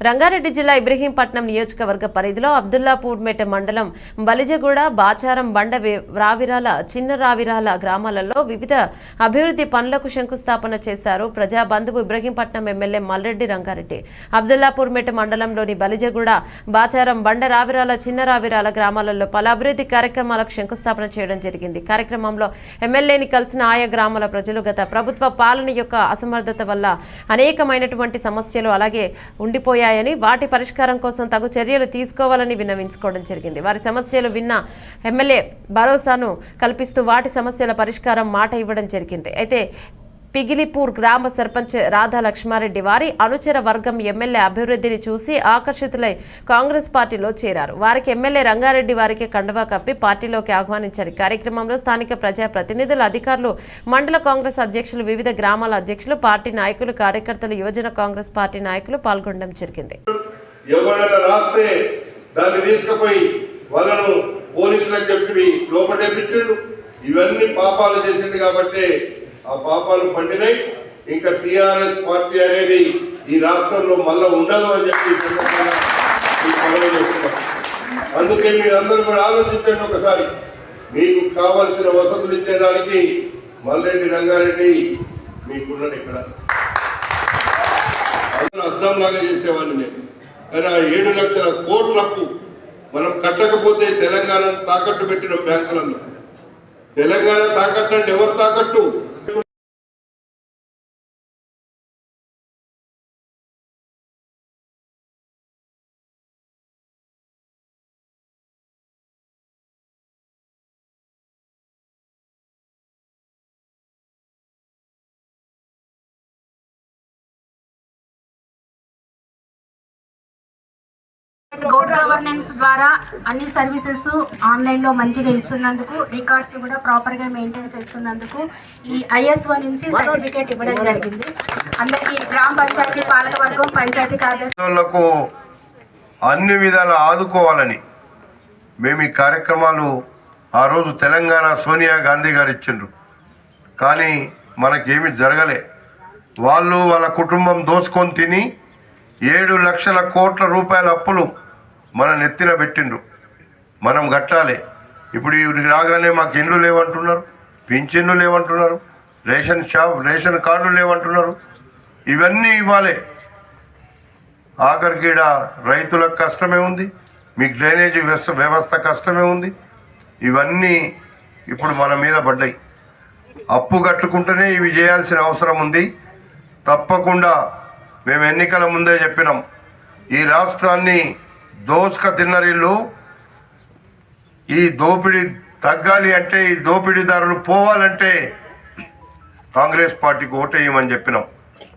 రంగారెడ్డి జిల్లా ఇబ్రహీంపట్నం నియోజకవర్గ పరిధిలో అబ్దుల్లాపూర్మేట మండలం బలిజగూడ బాచారం బండ వే- రావిరాల చిన్న రావిరాల గ్రామాలలో వివిధ అభివృద్ధి పనులకు శంకుస్థాపన చేశారు ప్రజా బంధువు ఇబ్రహీంపట్నం ఎమ్మెల్యే మల్రెడ్డి రంగారెడ్డి. అబ్దుల్లాపూర్మేట మండలంలోని బలిజగూడ బాచారం బండ రావిరాల చిన్న రావిరాల గ్రామాలలో పలు అభివృద్ధి కార్యక్రమాలకు శంకుస్థాపన చేయడం జరిగింది. కార్యక్రమంలో ఎమ్మెల్యేని కలిసిన ఆయా గ్రామాల ప్రజలు గత ప్రభుత్వ పాలన యొక్క అసమర్థత వల్ల అనేకమైనటువంటి సమస్యలు అలాగే ఉండిపోయాయి. ఉండిపోయాయని వాటి పరిష్కారం కోసం తగు చర్యలు తీసుకోవాలని విన్నవించుకోవడం జరిగింది. వారి సమస్యలు విన్న ఎమ్మెల్యే భరోసాను కల్పిస్తూ వాటి సమస్యల పరిష్కారం మాట ఇవ్వడం జరిగింది. అయితే పిగిలిపూర్ గ్రామ సర్పంచ్ రాధా లక్ష్మారెడ్డి వారి అనుచర వర్గం ఎమ్మెల్యే అభివృద్ధిని చూసి ఆకర్షితులై కాంగ్రెస్ పార్టీలో చేరారు. వారికి ఎమ్మెల్యే రంగారెడ్డి వారికి కండువా కప్పి పార్టీలోకి ఆహ్వానించారు. కార్యక్రమంలో స్థానిక ప్రజాప్రతినిధులు అధికారులు మండల కాంగ్రెస్ అధ్యక్షులు వివిధ గ్రామాల అధ్యక్షులు పార్టీ నాయకులు కార్యకర్తలు యువజన కాంగ్రెస్ పార్టీ నాయకులు పాల్గొనడం జరిగింది. పోలీసులకు చెప్పి లోపటే పెట్టిండు ఇవన్నీ పాపాలు చేసిండు కాబట్టి ఆ పాపాలు పండినాయి ఇంకా టిఆర్ఎస్ పార్టీ అనేది ఈ రాష్ట్రంలో మళ్ళా ఉండదు అని చెప్పి అందుకే మీరందరూ కూడా ఆలోచించండి ఒకసారి. మీకు కావలసిన వసతులు ఇచ్చేదానికి మల్లెడ్డి రంగారెడ్డి మీకున్నది ఇక్కడ. అందులో లాగా చేసేవాడిని నేను. కానీ ఆ ఏడు లక్షల కోట్లకు మనం కట్టకపోతే తెలంగాణ తాకట్టు పెట్టిన బ్యాంకులలో తెలంగాణ తాకట్టు అంటే ఎవరు తాకట్టు? గుడ్ గవర్నెన్స్ ద్వారా అన్ని సర్వీసెస్ ఆన్లైన్లో మంచిగా ఇస్తున్నందుకు రికార్డ్స్ కూడా ప్రాపర్గా మెయింటైన్ చేస్తున్నందుకు ఈ ఐఎస్ఓ నుంచి సర్టిఫికేట్ ఇవ్వడం జరిగింది. అందరికీ గ్రామ పంచాయతీ పాలకవర్గం పంచాయతీ కార్యదర్శి అన్ని విధాలు ఆదుకోవాలని మేము ఈ కార్యక్రమాలు ఆ రోజు తెలంగాణ సోనియా గాంధీ గారు ఇచ్చిండ్రు. కానీ మనకేమి జరగలే. వాళ్ళు వాళ్ళ కుటుంబం దోచుకొని తిని ఏడు లక్షల కోట్ల రూపాయల అప్పులు మన నెత్తిన పెట్టిండ్రు. మనం కట్టాలి. ఇప్పుడు ఇవి రాగానే మాకు ఇండ్లు లేవంటున్నారు పింఛన్లు లేవంటున్నారు రేషన్ షాప్ రేషన్ కార్డు లేవంటున్నారు. ఇవన్నీ ఇవ్వాలి. ఆఖరికి రైతులకు కష్టమే ఉంది మీకు డ్రైనేజీ వ్యవస్థ వ్యవస్థ కష్టమే ఉంది. ఇవన్నీ ఇప్పుడు మన మీద పడ్డాయి. అప్పు కట్టుకుంటేనే ఇవి చేయాల్సిన అవసరం ఉంది. తప్పకుండా మేము ఎన్నికల ముందే చెప్పినాం. ఈ రాష్ట్రాన్ని దోసుక తిన్నరీళ్ళు ఈ దోపిడీ తగ్గాలి అంటే ఈ దోపిడీదారులు పోవాలంటే కాంగ్రెస్ పార్టీకి ఓటేయమని చెప్పినాం.